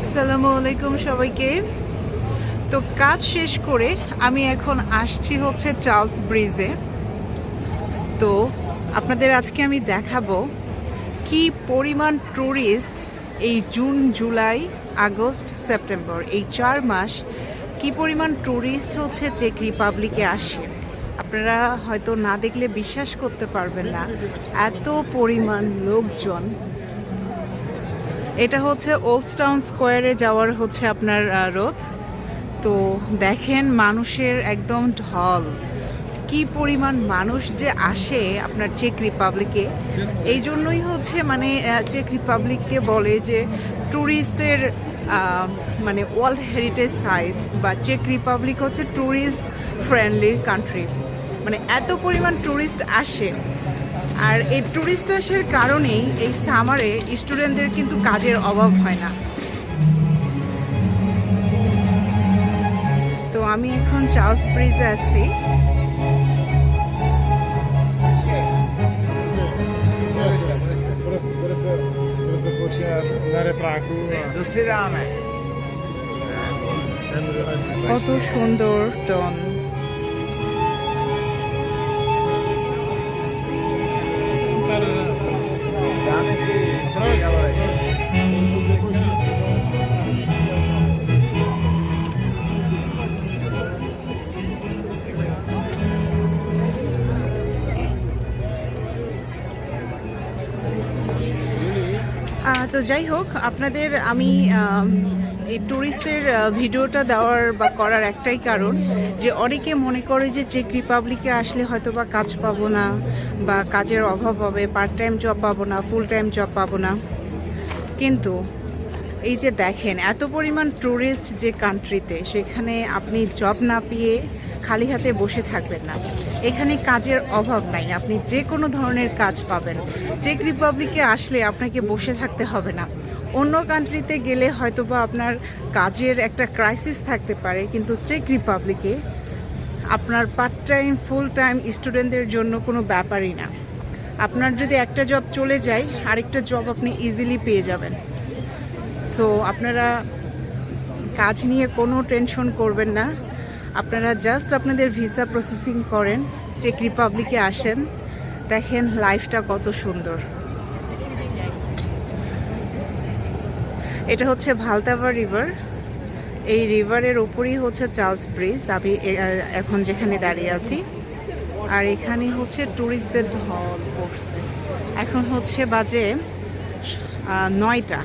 আসসালামু আলাইকুম সবাইকে। তো কাজ শেষ করে আমি এখন আসছি হচ্ছে চার্লস ব্রিজে। তো আপনাদের আজকে আমি দেখাবো কি পরিমাণ ট্যুরিস্ট এই জুন, জুলাই, আগস্ট, সেপ্টেম্বর, এই চার মাস কি পরিমাণ ট্যুরিস্ট হচ্ছে চেক রিপাবলিকে আসে। আপনারা হয়তো না দেখলে বিশ্বাস করতে পারবেন না, এত পরিমাণ লোকজন এটা হচ্ছে ওল্ড টাউন স্কোয়ারে যাওয়ার হচ্ছে আপনার রোড তো দেখেন মানুষের একদম ঢল। কি পরিমাণ মানুষ যে আসে আপনার চেক রিপাবলিকে এই জন্যই হচ্ছে মানে চেক রিপাবলিককে বলে যে ট্যুরিস্টের মানে ওয়ার্ল্ড হেরিটেজ সাইট বা চেক রিপাবলিক হচ্ছে ট্যুরিস্ট ফ্রেন্ডলি কান্ট্রি মানে এত পরিমাণ ট্যুরিস্ট আসে। আর এই ট্যুরিস্ট আসার কারণেই এই সামারে স্টুডেন্টদের কিন্তু কাজের অভাব হয় না। তো আমি এখন চার্লস ব্রিজে আছি। Praku. কত সুন্দর টন। তো যাই হোক, আপনাদের আমি এই ট্যুরিস্টের ভিডিওটা দেওয়ার বা করার একটাই কারণ যে অনেকে মনে করে যে চেক রিপাবলিকে আসলে হয়তো বা কাজ পাবো না বা কাজের অভাব হবে পার্ট টাইম জব পাবো না ফুল টাইম জব পাবো না। কিন্তু এই যে দেখেন, এত পরিমাণ ট্যুরিস্ট যে কান্ট্রিতে সেখানে আপনি জব না পেয়ে খালি হাতে বসে থাকবেন না। এখানে কাজের অভাব নাই। আপনি যে কোনো ধরনের কাজ পাবেন। চেক রিপাবলিকে আসলে আপনাকে বসে থাকতে হবে না। অন্য কান্ট্রিতে গেলে হয়তোবা আপনার কাজের একটা ক্রাইসিস থাকতে পারে, কিন্তু চেক রিপাবলিকে আপনার পার্ট টাইম ফুল টাইম স্টুডেন্টদের জন্য কোনো ব্যাপারই না। আপনার যদি একটা জব চলে যায়, আরেকটা জব আপনি ইজিলি পেয়ে যাবেন। সো আপনারা কাজ নিয়ে কোনো টেনশন করবেন না। আপনারা জাস্ট আপনাদের ভিসা প্রসেসিং করেন চেক রিপাবলিকে আসেন, দেখেন লাইফটা কত সুন্দর। এটা হচ্ছে ভালতাবা রিভার এই রিভারের উপরেই হচ্ছে চার্লস ব্রিজ আমি এখন যেখানে দাঁড়িয়ে আছি। আর এখানে হচ্ছে ট্যুরিস্টদের ঢল পড়ছে। এখন হচ্ছে বাজে নয়টা।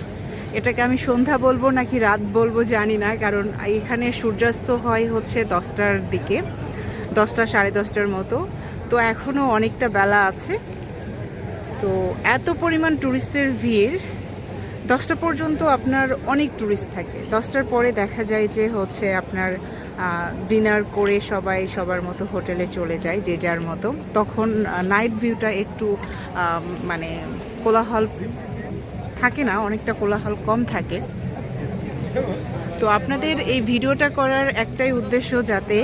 এটাকে আমি সন্ধ্যা বলব নাকি রাত বলব জানি না, কারণ এখানে সূর্যাস্ত হয় হচ্ছে দশটার দিকে, দশটা সাড়ে দশটার মতো। তো এখনও অনেকটা বেলা আছে। তো এত পরিমাণ ট্যুরিস্টের ভিড়, দশটা পর্যন্ত আপনার অনেক ট্যুরিস্ট থাকে। দশটার পরে দেখা যায় যে হচ্ছে আপনার ডিনার করে সবাই সবার মতো হোটেলে চলে যায় যে যার মতো। তখন নাইট ভিউটা একটু মানে কোলাহল থাকে না, অনেকটা কোলাহল কম থাকে। তো আপনাদের এই ভিডিওটা করার একটাই উদ্দেশ্য যাতে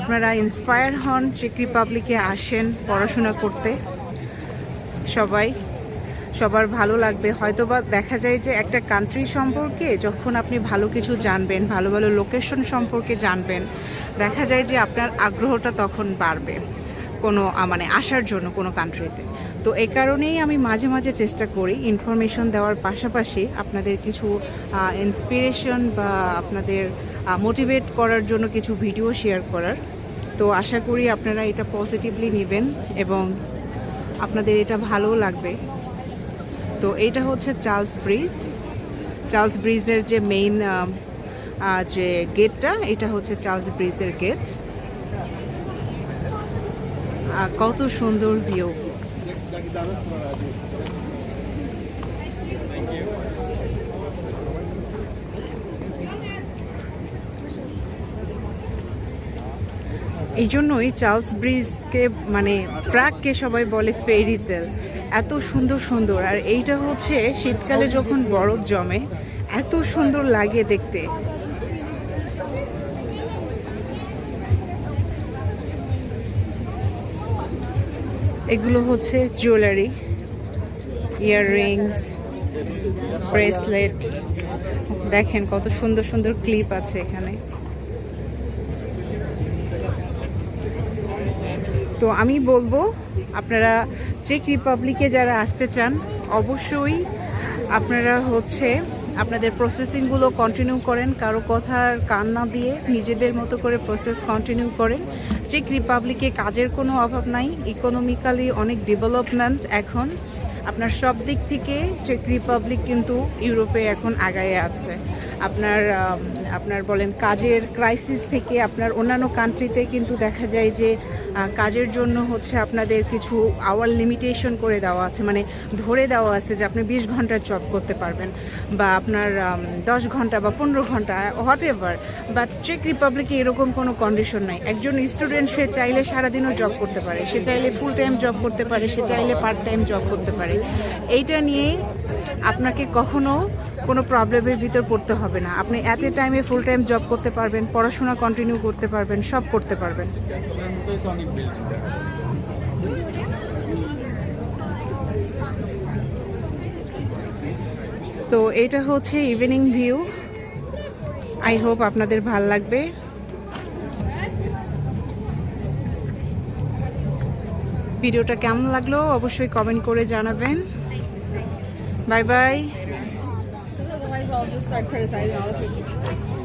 আপনারা ইন্সপায়ার হন চেক রিপাবলিকে আসেন পড়াশোনা করতে। সবাই, সবার ভালো লাগবে। হয়তোবা দেখা যায় যে একটা কান্ট্রি সম্পর্কে যখন আপনি ভালো কিছু জানবেন, ভালো ভালো লোকেশন সম্পর্কে জানবেন, দেখা যায় যে আপনার আগ্রহটা তখন বাড়বে। কোনো মানে আসার জন্য কোনো কান্ট্রিতে তো এই কারণেই আমি মাঝে মাঝে চেষ্টা করি ইনফরমেশন দেওয়ার পাশাপাশি আপনাদের কিছু ইন্সপিরেশন বা আপনাদের মোটিভেট করার জন্য কিছু ভিডিও শেয়ার করার। তো আশা করি আপনারা এটা পজিটিভলি নেবেন এবং আপনাদের এটা ভালোও লাগবে। তো এইটা হচ্ছে চার্লস ব্রিজ চার্লস ব্রিজের যে মেইন যে গেটটা এটা হচ্ছে চার্লস ব্রিজের গেট কত সুন্দর ভিউ। এই জন্যই চার্লস ব্রিজকে মানে প্রাককে সবাই বলে ফেরি টেল এত সুন্দর সুন্দর। আর এইটা হচ্ছে শীতকালে যখন বরফ জমে, এত সুন্দর লাগে দেখতে। এগুলো হচ্ছে জুয়েলারি ইয়াররিংস ব্রেসলেট দেখেন কত সুন্দর সুন্দর ক্লিপ আছে এখানে। তো আমি বলব, আপনারা চেক রিপাবলিকে যারা আসতে চান, অবশ্যই আপনারা হচ্ছে আপনাদের প্রসেসিংগুলো কন্টিনিউ করেন, কারও কথার কান না দিয়ে নিজেদের মতো করে প্রসেস কন্টিনিউ করেন। চেক রিপাবলিকে কাজের কোনো অভাব নাই ইকোনমিক্যালি অনেক ডেভেলপমেন্ট এখন। আপনার সব দিক থেকে চেক রিপাবলিক কিন্তু ইউরোপে এখন আগায়ে আছে। আপনার আপনার বলেন কাজের ক্রাইসিস থেকে আপনার অন্যান্য কান্ট্রিতে কিন্তু দেখা যায় যে কাজের জন্য হচ্ছে আপনাদের কিছু আওয়ার লিমিটেশন করে দেওয়া আছে। মানে ধরে দেওয়া আছে যে আপনি বিশ ঘণ্টা জব করতে পারবেন বা আপনার দশ ঘণ্টা বা পনেরো ঘণ্টা হোয়াট এভার বাট চেক রিপাবলিকে এরকম কোনো কন্ডিশন নাই। একজন স্টুডেন্ট সে চাইলে সারাদিনও জব করতে পারে, সে চাইলে ফুল টাইম জব করতে পারে, সে চাইলে পার্ট টাইম জব করতে পারে। এইটা নিয়ে আপনাকে কখনো কোনো প্রবলেমের ভিতর পড়তে হবে না। আপনি অ্যাট এ টাইমে ফুল টাইম জব করতে পারবেন, পড়াশোনা কন্টিনিউ করতে পারবেন, সব করতে পারবেন। তো এটা হচ্ছে ইভিনিং ভিউ আই হোপ আপনাদের ভালো লাগবে। ভিডিওটা কেমন লাগল অবশ্যই কমেন্ট করে জানাবেন। Bye bye I'll just start criticizing all the people.